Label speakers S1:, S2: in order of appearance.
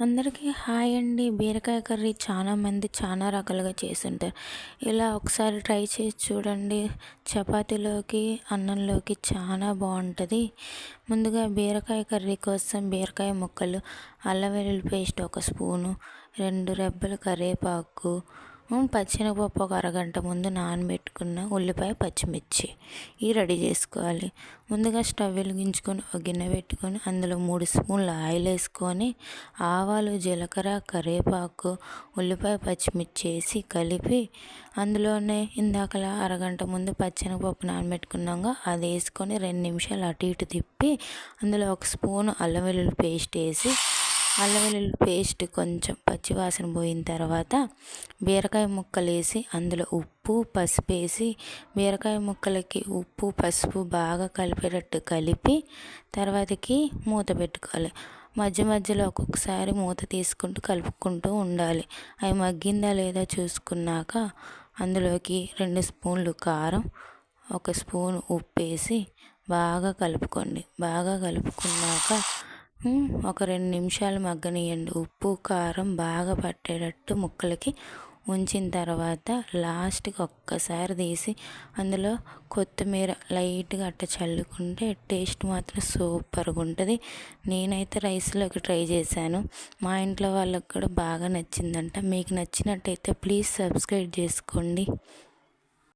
S1: అందరికీ హాయ్ అండి. బీరకాయ కర్రీ చాలా మంది చాలా రకాలుగా చేస్తుంటారు. ఇలా ఒకసారి ట్రై చేసి చూడండి. చపాతీలోకి అన్నంలోకి చాలా బాగుంటుంది. ముందుగా బీరకాయ కర్రీ కోసం బీరకాయ ముక్కలు అల్లం వెల్లుల్లి పేస్ట్ ఒక స్పూను రెండు రెబ్బల కరివేపాకు పచ్చినపప్పు ఒక అరగంట ముందు నానబెట్టుకున్న ఉల్లిపాయ పచ్చిమిర్చి. ఇవి రెడీ చేసుకోవాలి. ముందుగా స్టవ్ వెలిగించుకొని ఒక గిన్నె పెట్టుకొని అందులో మూడు స్పూన్ల ఆయిల్ వేసుకొని ఆవాలు జీలకర్ర కరివేపాకు ఉల్లిపాయ పచ్చిమిర్చి వేసి కలిపి అందులోనే ఇందాకలా అరగంట ముందు పచ్చెనగపప్పు నానబెట్టుకున్నాక అది వేసుకొని రెండు నిమిషాలు అటు ఇటు తిప్పి అందులో ఒక స్పూన్ అల్లం వెల్లుల్లి పేస్ట్ వేసి అల్లం వెల్లుల్లి పేస్ట్ కొంచెం పచ్చివాసన పోయిన తర్వాత బీరకాయ ముక్కలు వేసి అందులో ఉప్పు పసుపు వేసి బీరకాయ ముక్కలకి ఉప్పు పసుపు బాగా కలిపేటట్టు కలిపి తర్వాతకి మూత పెట్టుకోవాలి. మధ్య మధ్యలో ఒక్కొక్కసారి మూత తీసుకుంటూ కలుపుకుంటూ ఉండాలి. అవి మగ్గిందా లేదా చూసుకున్నాక అందులోకి రెండు స్పూన్లు కారం ఒక స్పూన్ ఉప్పు వేసి బాగా కలుపుకోండి. బాగా కలుపుకున్నాక ఒక రెండు నిమిషాలు మగ్గనియండి ఉప్పు కారం బాగా పట్టేటట్టు ముక్కలకి ఉంచిన తర్వాత లాస్ట్కి ఒక్కసారి తీసి అందులో కొత్తిమీర లైట్గా అట్ట చల్లుకుంటే టేస్ట్ మాత్రం సూపర్గా ఉంటుంది. నేనైతే రైస్లోకి ట్రై చేశాను. మా ఇంట్లో వాళ్ళకి కూడా బాగా నచ్చిందంట. మీకు నచ్చినట్టయితే ప్లీజ్ సబ్స్క్రైబ్ చేసుకోండి.